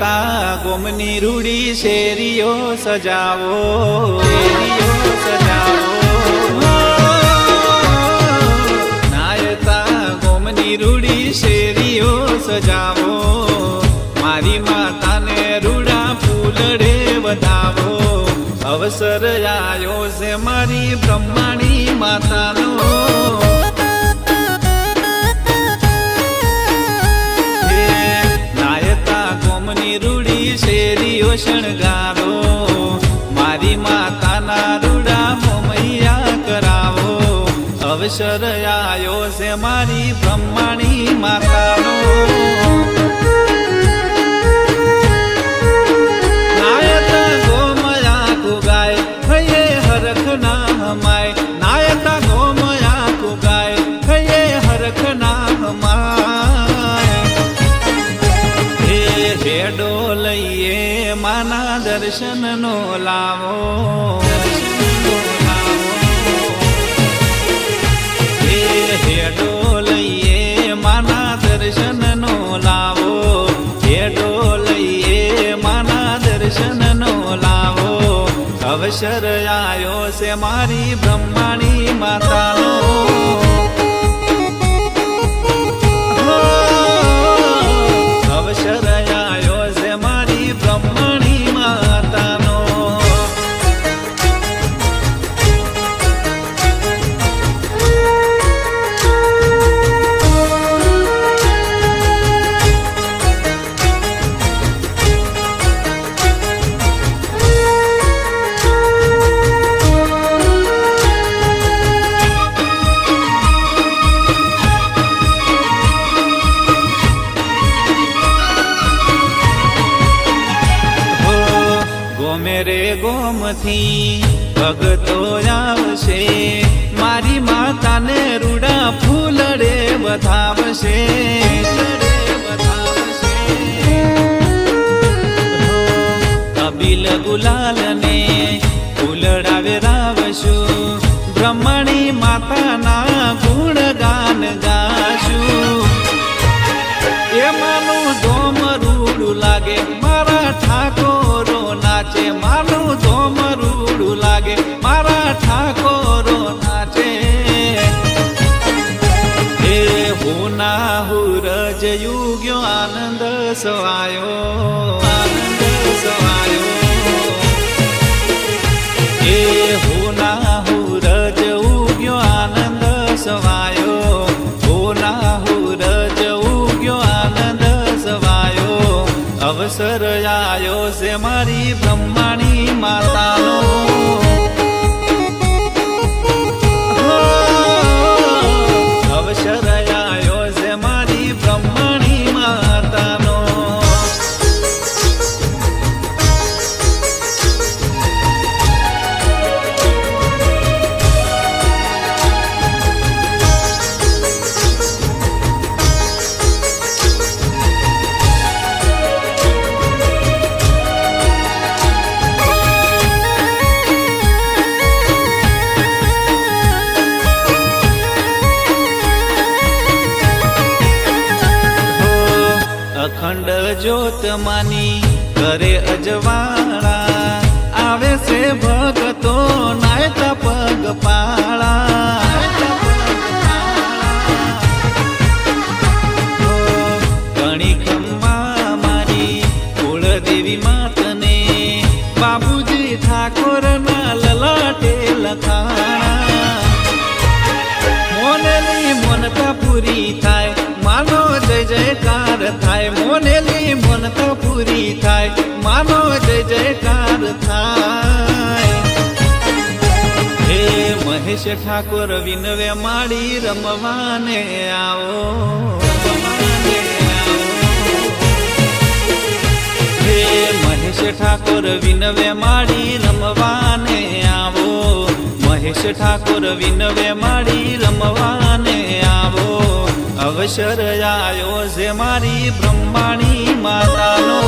નાયતા ગોમની રૂડી શેરીઓ સજાવો શેરીઓ સજાવો. નાયતા ગોમની રૂડી શેરીઓ સજાવો, મારી માતાને રૂડા ફૂલડે વધાવો. અવસર આવ્યો છે મારી બ્રહ્માણી માતાનો. શણગારો મારી માતાના રૂડા મોમૈયા કરાવો. અવસર આવ્યો છે મારી બ્રહ્માણી માતાનો. માના દર્શન નો લાવો. હેડો લઈએ માના દર્શનનો લાવો. હેડો લઈએ માના દર્શનનો લાવો. અવસર આયો છે મારી બ્રહ્માણી માતાનો. ગોમથી ભગતો આવશે. મારી માતાને રૂડા ફૂલડે વધાવશે. હો, ગુલાલને ફૂલડાવે રાવશું. બ્રહ્મણી માતાના ગુણ ગાન ગાશું. એમાંનું ગોમ રૂડું લાગે. મારા ઠાકોરો હુના હુરજ યુગ્યો આનંદ સવાયો આનંદ સવાયો એ હોના હુરજ ઉગ્યો આનંદ સવાયો હોના હુરજ ઉગ્યો આનંદ સવાયો અવસર આયો છે મારી બ્રહ્માણી માતાનો અખંડ જ્યોત માની કરે અજવાળા. આવે છે ભગતો નાયતા પગ પાળા. થાય મન તો પૂરી થાય માનો જય જયકાર થાય. હે મહેશ ઠાકોર, વિનવે માડી રમવાને આવો. હે મહેશ ઠાકોર, વિનવે માડી રમવાને આવો. મહેશ ઠાકોર, વિનવે માડી રમવાને આવો. અવસર આવ્યો છે મારી બ્રહ્માણી માતાનો.